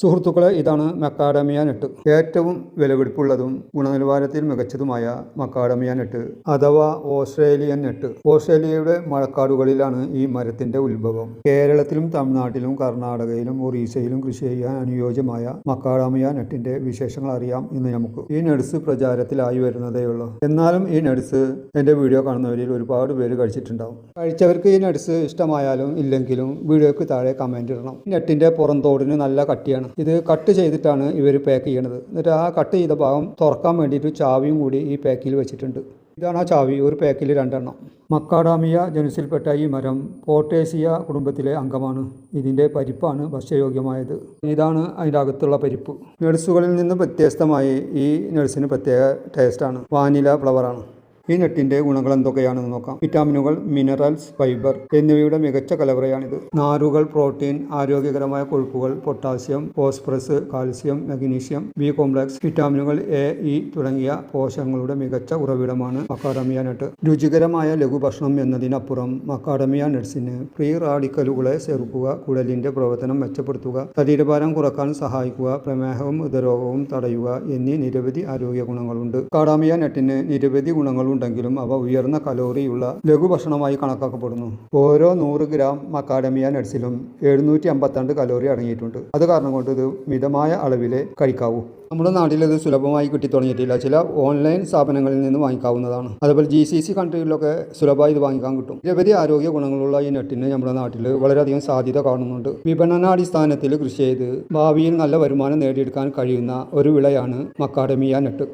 സുഹൃത്തുക്കളെ ഇതാണ് മക്കാഡമിയ നെട്ട് ഏറ്റവും വിലപിടിപ്പുള്ളതും ഗുണനിലവാരത്തിൽ മികച്ചതുമായ മക്കാഡമിയ നെട്ട് അഥവാ ഓസ്ട്രേലിയൻ നെട്ട് ഓസ്ട്രേലിയയുടെ മഴക്കാടുകളിലാണ് ഈ മരത്തിന്റെ ഉത്ഭവം. കേരളത്തിലും തമിഴ്നാട്ടിലും കർണാടകയിലും ഒറീസയിലും കൃഷി ചെയ്യാൻ അനുയോജ്യമായ മക്കാഡമിയ നെട്ടിന്റെ വിശേഷങ്ങൾ അറിയാം ഇന്ന് നമുക്ക്. ഈ നട്സ് പ്രചാരത്തിലായി വരുന്നതേ ഉള്ളൂ. എന്നാലും ഈ നട്സ് എന്റെ വീഡിയോ കാണുന്നവരിൽ ഒരുപാട് പേര് കഴിച്ചിട്ടുണ്ടാവും. കഴിച്ചവർക്ക് ഈ നട്സ് ഇഷ്ടമായാലും ഇല്ലെങ്കിലും വീഡിയോയ്ക്ക് താഴെ കമന്റ് ഇടണം. നെട്ടിന്റെ പുറന്തോടിന് നല്ല കട്ടിയാണ്. ഇത് കട്ട് ചെയ്തിട്ടാണ് ഇവർ പാക്ക് ചെയ്യണത്. എന്നിട്ട് ആ കട്ട് ചെയ്ത ഭാഗം തുറക്കാൻ വേണ്ടിയിട്ട് ചാവിയും കൂടി ഈ പാക്കിൽ വെച്ചിട്ടുണ്ട്. ഇതാണ് ആ ചാവി. ഒരു പാക്കിൽ രണ്ടെണ്ണം. മക്കാഡാമിയ ജനുസിൽപ്പെട്ട ഈ മരം പോട്ടേസിയ കുടുംബത്തിലെ അംഗമാണ്. ഇതിന്റെ പരിപ്പാണ് ഭക്ഷ്യയോഗ്യമായത്. ഇതാണ് അതിന്റെ അകത്തുള്ള പരിപ്പ്. നഴ്സുകളിൽ നിന്ന് വ്യത്യസ്തമായി ഈ നഴ്സിന് പ്രത്യേക ടേസ്റ്റാണ് വാനില ഫ്ലവറാണ് ഈ നെട്ടിന്റെ ഗുണങ്ങൾ എന്തൊക്കെയാണെന്ന് നോക്കാം. വിറ്റാമിനുകൾ മിനറൽസ് ഫൈബർ എന്നിവയുടെ മികച്ച കലവറയാണിത്. നാരുകൾ പ്രോട്ടീൻ ആരോഗ്യകരമായ കൊഴുപ്പുകൾ potassium phosphorus calcium magnesium B complex വിറ്റാമിനുകൾ A E തുടങ്ങിയ പോഷകങ്ങളുടെ മികച്ച ഉറവിടമാണ് മക്കാഡമിയ നട്ട് രുചികരമായ ലഘുഭക്ഷണം എന്നതിനപ്പുറം മക്കാഡമിയ നട്സിന് ഫ്രീ റാഡിക്കലുകളെ ചെറുക്കുക കുടലിന്റെ പ്രവർത്തനം മെച്ചപ്പെടുത്തുക ശരീരഭാരം കുറയ്ക്കാൻ സഹായിക്കുക പ്രമേഹവും ഹൃദരോഗവും തടയുക എന്നീ നിരവധി ആരോഗ്യ ഗുണങ്ങളുണ്ട് കാഡാമിയ നട്ടിന് നിരവധി ഗുണങ്ങളുണ്ടെങ്കിലും അവ ഉയർന്ന കലോറിയുള്ള ലഘുഭക്ഷണമായി കണക്കാക്കപ്പെടുന്നു. ഓരോ നൂറ് ഗ്രാം മക്കാഡമിയ നട്സിലും എഴുന്നൂറ്റി അമ്പത്തിരണ്ട് കലോറി അടങ്ങിയിട്ടുണ്ട്. അത് കാരണം കൊണ്ട് ഇത് മിതമായ അളവിലെ കഴിക്കാവൂ. നമ്മുടെ നാട്ടിൽ ഇത് സുലഭമായി കിട്ടി തുടങ്ങിയിട്ടില്ല ചില ഓൺലൈൻ സ്ഥാപനങ്ങളിൽ നിന്ന് വാങ്ങിക്കാവുന്നതാണ്. അതുപോലെ ജി സി സി കൺട്രികളിലൊക്കെ സുലഭമായി ഇത് വാങ്ങിക്കാൻ കിട്ടും. നിരവധി ആരോഗ്യ ഗുണങ്ങളുള്ള ഈ നെട്ടിന് നമ്മുടെ നാട്ടിൽ വളരെയധികം സാധ്യത കാണുന്നുണ്ട്. വിപണനാടിസ്ഥാനത്തിൽ കൃഷി ചെയ്ത് ഭാവിയിൽ നല്ല വരുമാനം നേടിയെടുക്കാൻ കഴിയുന്ന ഒരു വിളയാണ് മക്കാഡമിയ നെട്ട്